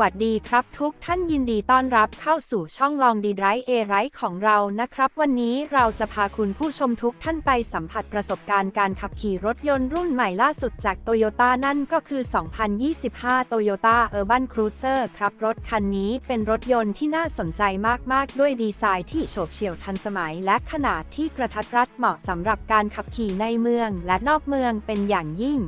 วัสดีครับทุกท่านยินดีต้อนรับเข้าสู่ช่องลองดีไรเอไรของเรานะครับ วันนี้เราจะพาคุณผู้ชมทุกท่านไปสัมผัสประสบการณ์การขับขี่รถยนต์รุ่นใหม่ล่าสุดจากโตโยต้านั่นก็คือ 2025 Toyota Urban Cruiser ครับ รถคันนี้เป็นรถยนต์ที่น่าสนใจมากๆ ด้วยดีไซน์ที่โฉบเฉี่ยวทันสมัย และขนาดที่กระทัดรัดเหมาะสำหรับการขับขี่ในเมือง และนอกเมืองเป็นอย่างยิ่ง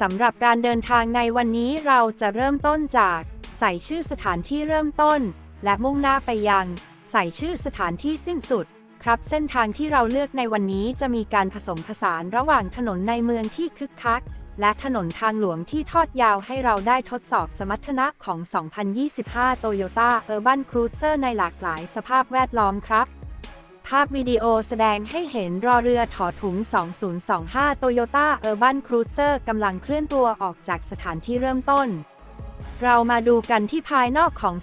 สำหรับการเดินทางในวันนี้เราจะเริ่มต้นจาก ใส่ชื่อสถานที่เริ่มต้น และมุ่งหน้าไปยัง ใส่ชื่อสถานที่สิ้นสุด ครับเส้นทางที่เราเลือกในวันนี้จะมีการผสมผสานระหว่างถนนในเมืองที่คึกคัก และถนนทางหลวงที่ทอดยาวให้เราได้ทดสอบสมรรถนะของ 2025 Toyota Urban Cruiser ในหลากหลายสภาพแวดล้อมครับาพวิดีโอแสดงให้เห็นรอเรือถอถุง 2025 Toyota Urban Cruiser กำลังเคลื่อนตัวออกจากสถานที่เริ่มต้น เรามาดูกันที่ภายนอกของ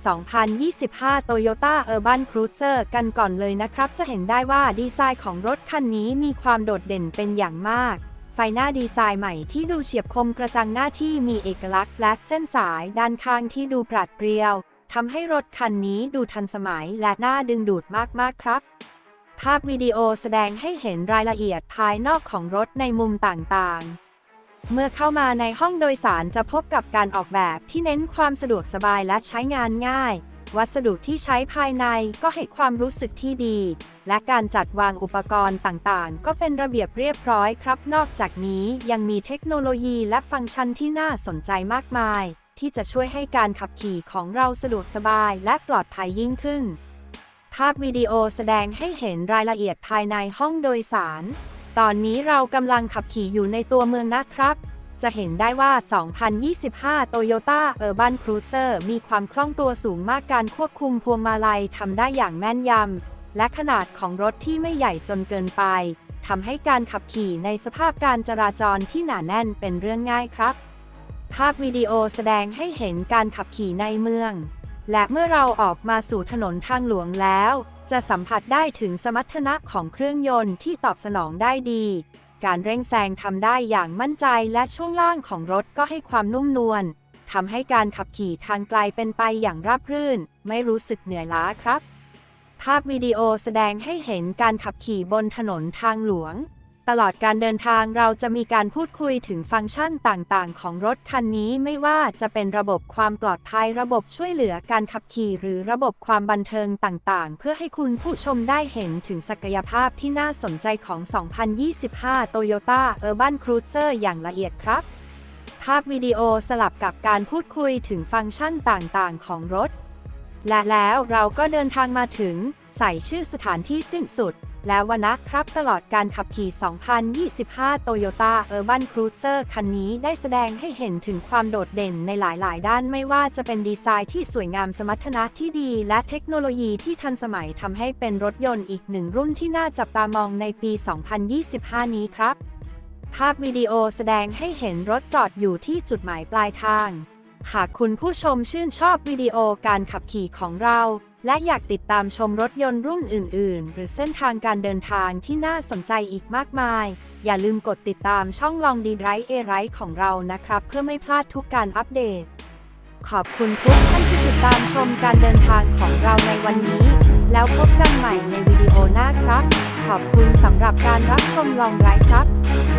2025 Toyota Urban Cruiser กันก่อนเลยนะครับ จะเห็นได้ว่าดีไซน์ของรถคันนี้มีความโดดเด่นเป็นอย่างมากไฟหน้าดีไซน์ใหม่ที่ดูเฉียบคมกระจังหน้าที่มีเอกลักษณ์และเส้นสายด้านข้างที่ดูปราดเปรียวทำให้รถคันนี้ดูทันสมัยและน่าดึงดูดมาก ๆ ครับ ภาพวิดีโอแสดงให้เห็นรายละเอียดภายนอกของรถในมุมต่างๆ เมื่อเข้ามาในห้องโดยสารจะพบกับการออกแบบที่เน้นความสะดวกสบายและใช้งานง่าย วัสดุที่ใช้ภายในก็ให้ความรู้สึกที่ดี และการจัดวางอุปกรณ์ต่างๆ ก็เป็นระเบียบเรียบร้อยครับ นอกจากนี้ยังมีเทคโนโลยีและฟังก์ชันที่น่าสนใจมากมาย ที่จะช่วยให้การขับขี่ของเราสะดวกสบายและปลอดภัยยิ่งขึ้นาพวิดีโอแสดงให้เห็นรายละเอียดภายในห้องโดยสาร ตอนนี้เรากำลังขับขี่อยู่ในตัวเมืองนะครับ จะเห็นได้ว่า 2025 Toyota Urban Cruiser มีความคล่องตัวสูงมากการควบคุมพวงมาลัยทำได้อย่างแม่นยำ และขนาดของรถที่ไม่ใหญ่จนเกินไปทำให้การขับขี่ในสภาพการจราจรที่หนาแน่นเป็นเรื่องง่ายครับ ภาพวิดีโอแสดงให้เห็นการขับขี่ในเมือง และเมื่อเราออกมาสู่ถนนทางหลวงแล้ว จะสัมผัสได้ถึงสมรรถนะของเครื่องยนต์ที่ตอบสนองได้ดี การเร่งแซงทำได้อย่างมั่นใจและช่วงล่างของรถก็ให้ความนุ่มนวลทำให้การขับขี่ทางไกลเป็นไปอย่างราบรื่น ไม่รู้สึกเหนื่อยล้าครับ ภาพวิดีโอแสดงให้เห็นการขับขี่บนถนนทางหลวง ตลอดการเดินทางเราจะมีการพูดคุยถึงฟังก์ชันต่างๆ ของรถคันนี้ไม่ว่าจะเป็นระบบความปลอดภัยระบบช่วยเหลือการขับขี่หรือระบบความบันเทิงต่างๆ เพื่อให้คุณผู้ชมได้เห็นถึงศักยภาพที่น่าสนใจของ 2025 Toyota Urban Cruiser อย่างละเอียดครับ ภาพวิดีโอสลับกับการพูดคุยถึงฟังก์ชันต่างๆ ของรถ และแล้วเราก็เดินทางมาถึงใส่ชื่อสถานที่สิ้นสุด แล้ววันนะครับตลอดการขับขี่ 2025 Toyota Urban Cruiser คันนี้ได้แสดงให้เห็นถึงความโดดเด่นในหลาย ๆ ด้านไม่ว่าจะเป็นดีไซน์ที่สวยงามสมรรถนะที่ดี และเทคโนโลยีที่ทันสมัยทำให้เป็นรถยนต์อีกหนึ่งรุ่นที่น่าจับตามองในปี 2025 นี้ครับ ภาพวิดีโอแสดงให้เห็นรถจอดอยู่ที่จุดหมายปลายทาง หากคุณผู้ชมชื่นชอบวิดีโอการขับขี่ของเรา และอยากติดตามชมรถยนต์รุ่นอื่น ๆ หรือเส้นทางการเดินทางที่น่าสนใจอีกมากมาย อย่าลืมกดติดตามช่องลองดีไรเอไรของเรานะครับ เพื่อไม่พลาดทุกการอัปเดต ขอบคุณทุกท่านที่ติดตามชมการเดินทางของเราในวันนี้ แล้วพบกันใหม่ในวิดีโอหน้าครับ ขอบคุณสำหรับการรับชมลองไรครับ